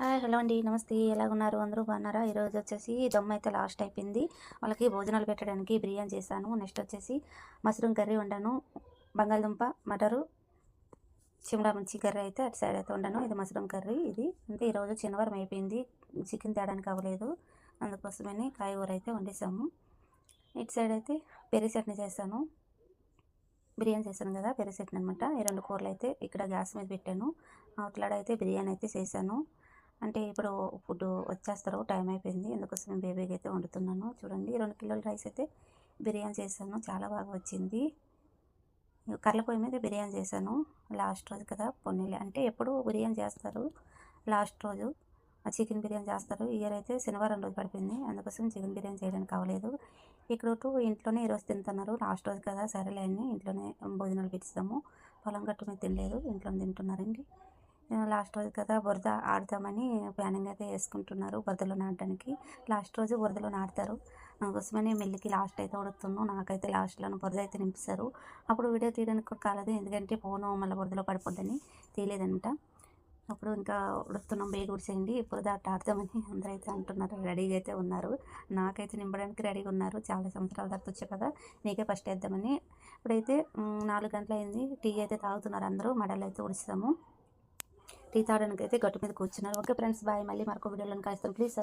Hi hello అండి. నమస్తే. ఎలా ఉన్నారు అందరూ బాగున్నారా? ఈరోజు వచ్చేసి దమ్ అయితే లాస్ట్ అయిపోయింది. వాళ్ళకి భోజనాలు పెట్టడానికి బిర్యానీ చేశాను. నెక్స్ట్ వచ్చేసి మష్రూమ్ కర్రీ వండాను. బంగాళదుంప మటరు చిమ్లా మిర్చి కర్రీ అయితే అటు సైడ్ అయితే వండాను. ఇది మష్రూమ్ కర్రీ ఇది. అంటే ఈరోజు శనివారం అయిపోయింది. చికెన్ తేడానికి అవ్వలేదు. అందుకోసమని కాయగూర అయితే వండేసాము ఇటు సైడ్ అయితే పెరి చట్నీ చేశాను. బిర్యానీ చేశాను కదా పెరి చట్నీ అనమాట ఈ రెండు కూరలు అయితే ఇక్కడ గ్యాస్ మీద పెట్టాను. అవతలాడ బిర్యానీ అయితే చేశాను. అంటే ఇప్పుడు ఫుడ్ వచ్చేస్తారు టైం అయిపోయింది. అందుకోసం నేను బేబీకి అయితే వండుతున్నాను. చూడండి రెండు కిలోల రైస్ అయితే బిర్యానీ చేశాను. చాలా బాగా వచ్చింది. కర్ల పొయ్యి మీద బిర్యానీ చేశాను. లాస్ట్ రోజు కదా పొన్నీళ్ళు అంటే ఎప్పుడు బిర్యానీ చేస్తారు. లాస్ట్ రోజు చికెన్ బిర్యానీ చేస్తారు. ఇయర్ అయితే శనివారం రోజు పడిపోయింది. అందుకోసం చికెన్ బిర్యానీ చేయడానికి అవ్వలేదు. ఇక్కడ టూ ఇంట్లోనే ఈరోజు తింటున్నారు. లాస్ట్ రోజు కదా సరేలే అని ఇంట్లోనే భోజనాలు పెట్టిస్తాము. పొలం గట్టు మీద తినలేదు. ఇంట్లోనే తింటున్నారండి. లాస్ట్ రోజు కదా బురద ఆడతామని ప్లానింగ్ అయితే వేసుకుంటున్నారు బురదలో నాటడానికి. లాస్ట్ రోజు బురదలో నాటుతారు. అందుకోసమని మెల్లికి లాస్ట్ అయితే ఉడుతున్నాను నాకైతే లాస్ట్లో బురద అయితే నింపిస్తారు. అప్పుడు వీడియో తీయడానికి కూడా కాలేదు. ఎందుకంటే ఫోను మళ్ళీ బురదలో పడిపోద్దని తీయలేదనమాట అప్పుడు ఇంకా ఉడుతున్నాం బేగు ఉడిచేయండి. బురద అట్ట ఆడతామని అందరూ అయితే అంటున్నారు. రెడీగా అయితే ఉన్నారు. నాకైతే నింపడానికి రెడీగా ఉన్నారు. చాలా సంవత్సరాల తర్వాత వచ్చా కదా. నీకే ఫస్ట్ వేద్దామని. ఇప్పుడైతే నాలుగు గంటలు అయింది టీ అయితే తాగుతున్నారు అందరూ. మడలు అయితే ఉడిస్తాము టీ తాగడానికి అయితే గట్టు మీద కూర్చున్నారు. Okay friends bye. మళ్ళీ మరొక వీడియోలను కలుస్తాం ప్లీజ్